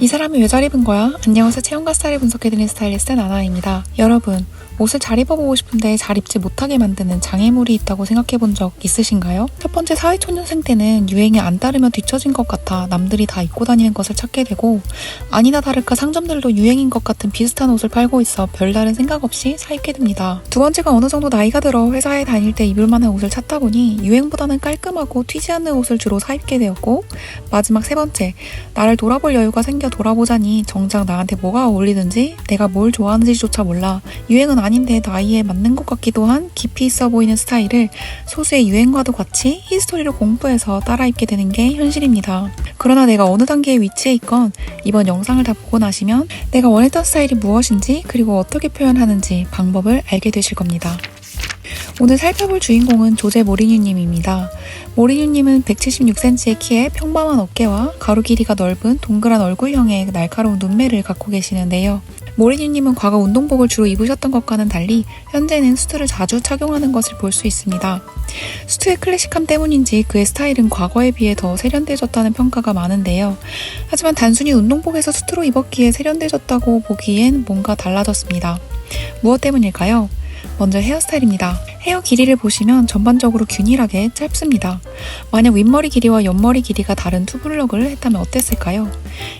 이 사람이 왜 잘 입은 거야? 안녕하세요. 체형과 스타일을 분석해드리는 스타일리스트 나나입니다. 여러분, 옷을 잘 입어보고 싶은데 잘 입지 못하게 만드는 장애물이 있다고 생각해 본 적 있으신가요? 첫 번째 사회초년생 때는 유행에 안 따르면 뒤처진 것 같아 남들이 다 입고 다니는 것을 찾게 되고 아니나 다를까 상점들도 유행인 것 같은 비슷한 옷을 팔고 있어 별다른 생각 없이 사 입게 됩니다. 두 번째가 어느 정도 나이가 들어 회사에 다닐 때 입을 만한 옷을 찾다 보니 유행보다는 깔끔하고 튀지 않는 옷을 주로 사 입게 되었고 마지막 세 번째, 나를 돌아볼 여유가 생겨 돌아보자니 정작 나한테 뭐가 어울리든지 내가 뭘 좋아하는지조차 몰라 유행은 아닌데 나이에 맞는 것 같기도 한 깊이 있어 보이는 스타일을 소수의 유행과도 같이 히스토리를 공부해서 따라 입게 되는 게 현실입니다. 그러나 내가 어느 단계에 위치해 있건 이번 영상을 다 보고 나시면 내가 원했던 스타일이 무엇인지 그리고 어떻게 표현하는지 방법을 알게 되실 겁니다. 오늘 살펴볼 주인공은 조제 모리뉴님입니다. 모리뉴님은 176cm의 키에 평범한 어깨와 가로 길이가 넓은 동그란 얼굴형의 날카로운 눈매를 갖고 계시는데요. 모리뉴님은 과거 운동복을 주로 입으셨던 것과는 달리 현재는 수트를 자주 착용하는 것을 볼 수 있습니다. 수트의 클래식함 때문인지 그의 스타일은 과거에 비해 더 세련돼졌다는 평가가 많은데요. 하지만 단순히 운동복에서 수트로 입었기에 세련돼졌다고 보기엔 뭔가 달라졌습니다. 무엇 때문일까요? 먼저 헤어스타일입니다. 헤어 길이를 보시면 전반적으로 균일하게 짧습니다. 만약 윗머리 길이와 옆머리 길이가 다른 투블럭을 했다면 어땠을까요?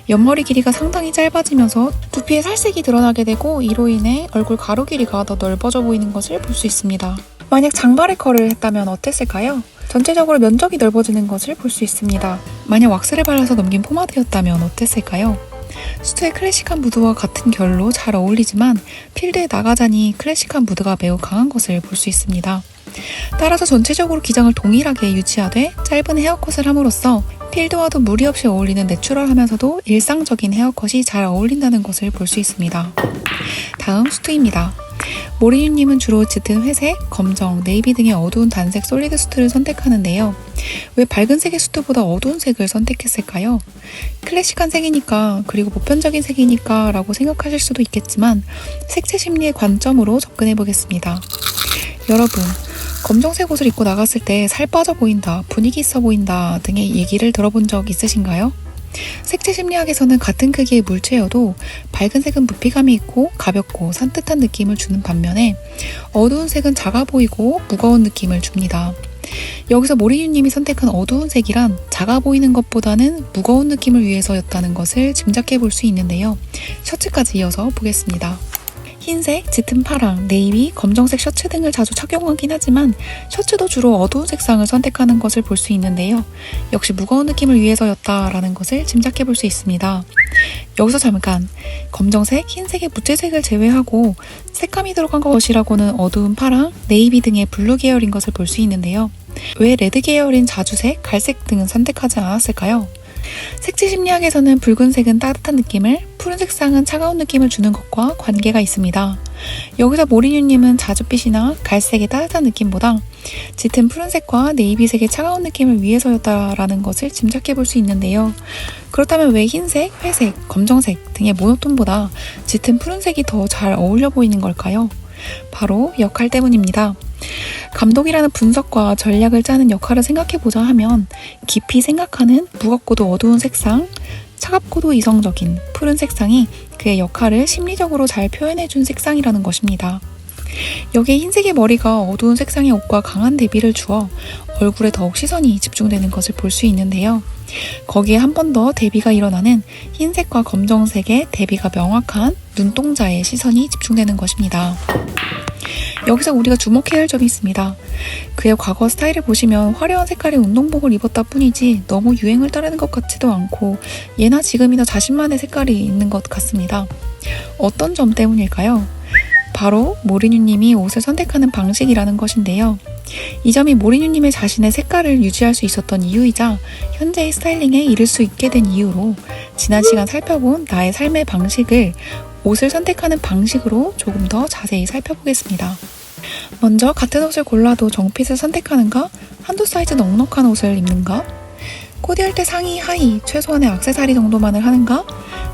옆머리 길이가 상당히 짧아지면서 두피에 살색이 드러나게 되고 이로 인해 얼굴 가로 길이가 더 넓어져 보이는 것을 볼 수 있습니다. 만약 장발의 컬을 했다면 어땠을까요? 전체적으로 면적이 넓어지는 것을 볼 수 있습니다. 만약 왁스를 발라서 넘긴 포마드였다면 어땠을까요? 수트의 클래식한 무드와 같은 결로 잘 어울리지만 필드에 나가자니 클래식한 무드가 매우 강한 것을 볼 수 있습니다. 따라서 전체적으로 기장을 동일하게 유지하되 짧은 헤어컷을 함으로써 필드와도 무리 없이 어울리는 내추럴하면서도 일상적인 헤어컷이 잘 어울린다는 것을 볼 수 있습니다. 다음 수트입니다. 모리뉴님은 주로 짙은 회색, 검정, 네이비 등의 어두운 단색 솔리드 수트를 선택하는데요. 왜 밝은 색의 수트보다 어두운 색을 선택했을까요? 클래식한 색이니까, 그리고 보편적인 색이니까 라고 생각하실 수도 있겠지만, 색채 심리의 관점으로 접근해 보겠습니다. 여러분, 검정색 옷을 입고 나갔을 때 살 빠져 보인다, 분위기 있어 보인다 등의 얘기를 들어본 적 있으신가요? 색채 심리학에서는 같은 크기의 물체여도 밝은 색은 부피감이 있고 가볍고 산뜻한 느낌을 주는 반면에 어두운 색은 작아 보이고 무거운 느낌을 줍니다. 여기서 모리뉴님이 선택한 어두운 색이란 작아 보이는 것보다는 무거운 느낌을 위해서였다는 것을 짐작해 볼 수 있는데요. 셔츠까지 이어서 보겠습니다. 흰색, 짙은 파랑, 네이비, 검정색 셔츠 등을 자주 착용하긴 하지만 셔츠도 주로 어두운 색상을 선택하는 것을 볼 수 있는데요. 역시 무거운 느낌을 위해서였다라는 것을 짐작해 볼 수 있습니다. 여기서 잠깐 검정색, 흰색의 무채색을 제외하고 색감이 들어간 것이라고는 어두운 파랑, 네이비 등의 블루 계열인 것을 볼 수 있는데요. 왜 레드 계열인 자주색, 갈색 등은 선택하지 않았을까요? 색채 심리학에서는 붉은색은 따뜻한 느낌을, 푸른 색상은 차가운 느낌을 주는 것과 관계가 있습니다. 여기서 모리뉴님은 자줏빛이나 갈색의 따뜻한 느낌보다 짙은 푸른색과 네이비색의 차가운 느낌을 위해서였다라는 것을 짐작해 볼 수 있는데요. 그렇다면 왜 흰색, 회색, 검정색 등의 모노톤보다 짙은 푸른색이 더 잘 어울려 보이는 걸까요? 바로 역할 때문입니다. 감독이라는 분석과 전략을 짜는 역할을 생각해보자 하면 깊이 생각하는 무겁고도 어두운 색상, 차갑고도 이성적인 푸른 색상이 그의 역할을 심리적으로 잘 표현해준 색상이라는 것입니다. 여기에 흰색의 머리가 어두운 색상의 옷과 강한 대비를 주어 얼굴에 더욱 시선이 집중되는 것을 볼 수 있는데요. 거기에 한 번 더 대비가 일어나는 흰색과 검정색의 대비가 명확한 눈동자에 시선이 집중되는 것입니다. 여기서 우리가 주목해야 할 점이 있습니다. 그의 과거 스타일을 보시면 화려한 색깔의 운동복을 입었다 뿐이지 너무 유행을 따르는 것 같지도 않고 예나 지금이나 자신만의 색깔이 있는 것 같습니다. 어떤 점 때문일까요? 바로 모리뉴님이 옷을 선택하는 방식이라는 것인데요. 이 점이 모리뉴님의 자신의 색깔을 유지할 수 있었던 이유이자 현재의 스타일링에 이를 수 있게 된 이유로 지난 시간 살펴본 나의 삶의 방식을 옷을 선택하는 방식으로 조금 더 자세히 살펴보겠습니다. 먼저 같은 옷을 골라도 정핏을 선택하는가? 한두 사이즈 넉넉한 옷을 입는가? 코디할 때 상의, 하의, 최소한의 악세사리 정도만을 하는가?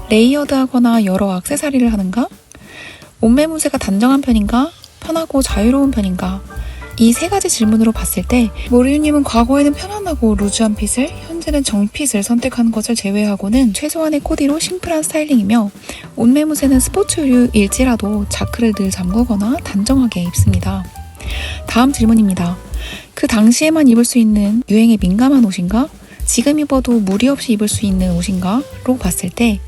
레이어드하거나 여러 악세사리를 하는가? 옷매 문세가 단정한 편인가? 편하고 자유로운 편인가? 이 세 가지 질문으로 봤을 때 모리유님은 과거에는 편안하고 루즈한 핏을 현재는 정핏을 선택한 것을 제외하고는 최소한의 코디로 심플한 스타일링이며 옷매무새는 스포츠류일지라도 자크를 늘 잠그거나 단정하게 입습니다. 다음 질문입니다. 그 당시에만 입을 수 있는 유행에 민감한 옷인가? 지금 입어도 무리 없이 입을 수 있는 옷인가?로 봤을 때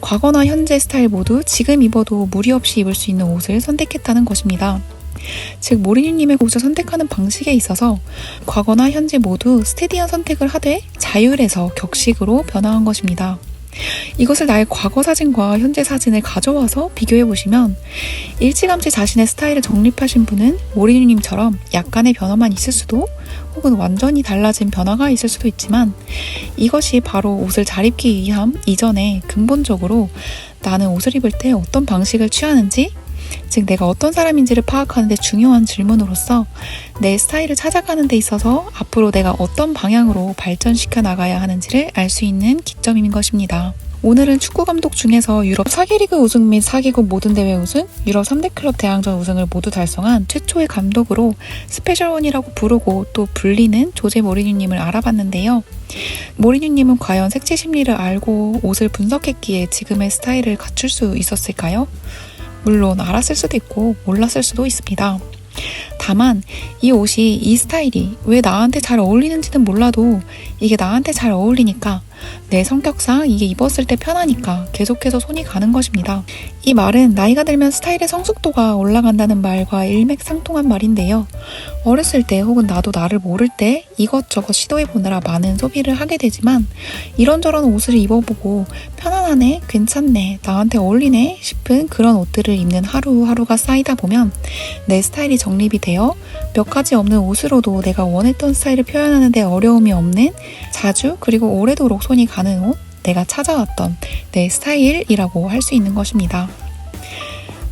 과거나 현재 스타일 모두 지금 입어도 무리 없이 입을 수 있는 옷을 선택했다는 것입니다. 즉 모리뉴님의 옷을 선택하는 방식에 있어서 과거나 현재 모두 스테디한 선택을 하되 자율에서 격식으로 변화한 것입니다. 이것을 나의 과거 사진과 현재 사진을 가져와서 비교해 보시면 일찌감치 자신의 스타일을 정립하신 분은 모리뉴님처럼 약간의 변화만 있을 수도 혹은 완전히 달라진 변화가 있을 수도 있지만 이것이 바로 옷을 잘 입기 위함 이전에 근본적으로 나는 옷을 입을 때 어떤 방식을 취하는지 즉 내가 어떤 사람인지를 파악하는 데 중요한 질문으로서 내 스타일을 찾아가는 데 있어서 앞으로 내가 어떤 방향으로 발전시켜 나가야 하는지를 알 수 있는 기점인 것입니다. 오늘은 축구 감독 중에서 유럽 4개리그 우승 및 4개국 모든 대회 우승, 유럽 3대 클럽 대항전 우승을 모두 달성한 최초의 감독으로 스페셜원이라고 부르고 또 불리는 조제 모리뉴님을 알아봤는데요. 모리뉴님은 과연 색채 심리를 알고 옷을 분석했기에 지금의 스타일을 갖출 수 있었을까요? 물론 알았을 수도 있고 몰랐을 수도 있습니다. 다만 이 옷이 이 스타일이 왜 나한테 잘 어울리는지는 몰라도 이게 나한테 잘 어울리니까 내 성격상 이게 입었을 때 편하니까 계속해서 손이 가는 것입니다. 이 말은 나이가 들면 스타일의 성숙도가 올라간다는 말과 일맥상통한 말인데요. 어렸을 때 혹은 나도 나를 모를 때 이것저것 시도해보느라 많은 소비를 하게 되지만 이런저런 옷을 입어보고 편안하네, 괜찮네, 나한테 어울리네 싶은 그런 옷들을 입는 하루하루가 쌓이다 보면 내 스타일이 정립이 되어 몇 가지 없는 옷으로도 내가 원했던 스타일을 표현하는데 어려움이 없는 자주 그리고 오래도록 손이 가는 옷, 내가 찾아왔던 내 스타일이라고 할 수 있는 것입니다.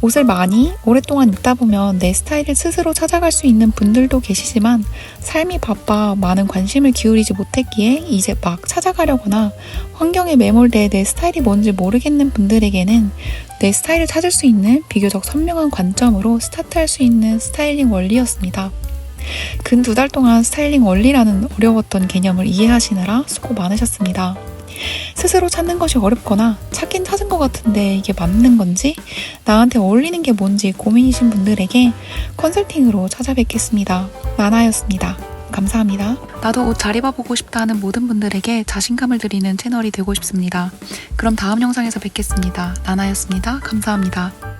옷을 많이 오랫동안 입다 보면 내 스타일을 스스로 찾아갈 수 있는 분들도 계시지만 삶이 바빠 많은 관심을 기울이지 못했기에 이제 막 찾아가려거나 환경에 매몰돼 내 스타일이 뭔지 모르겠는 분들에게는 내 스타일을 찾을 수 있는 비교적 선명한 관점으로 스타트할 수 있는 스타일링 원리였습니다. 근 두 달 동안 스타일링 원리라는 어려웠던 개념을 이해하시느라 수고 많으셨습니다. 스스로 찾는 것이 어렵거나 찾긴 찾은 것 같은데 이게 맞는 건지 나한테 어울리는 게 뭔지 고민이신 분들에게 컨설팅으로 찾아뵙겠습니다. 나나였습니다. 감사합니다. 나도 옷 잘 입어보고 싶다 하는 모든 분들에게 자신감을 드리는 채널이 되고 싶습니다. 그럼 다음 영상에서 뵙겠습니다. 나나였습니다. 감사합니다.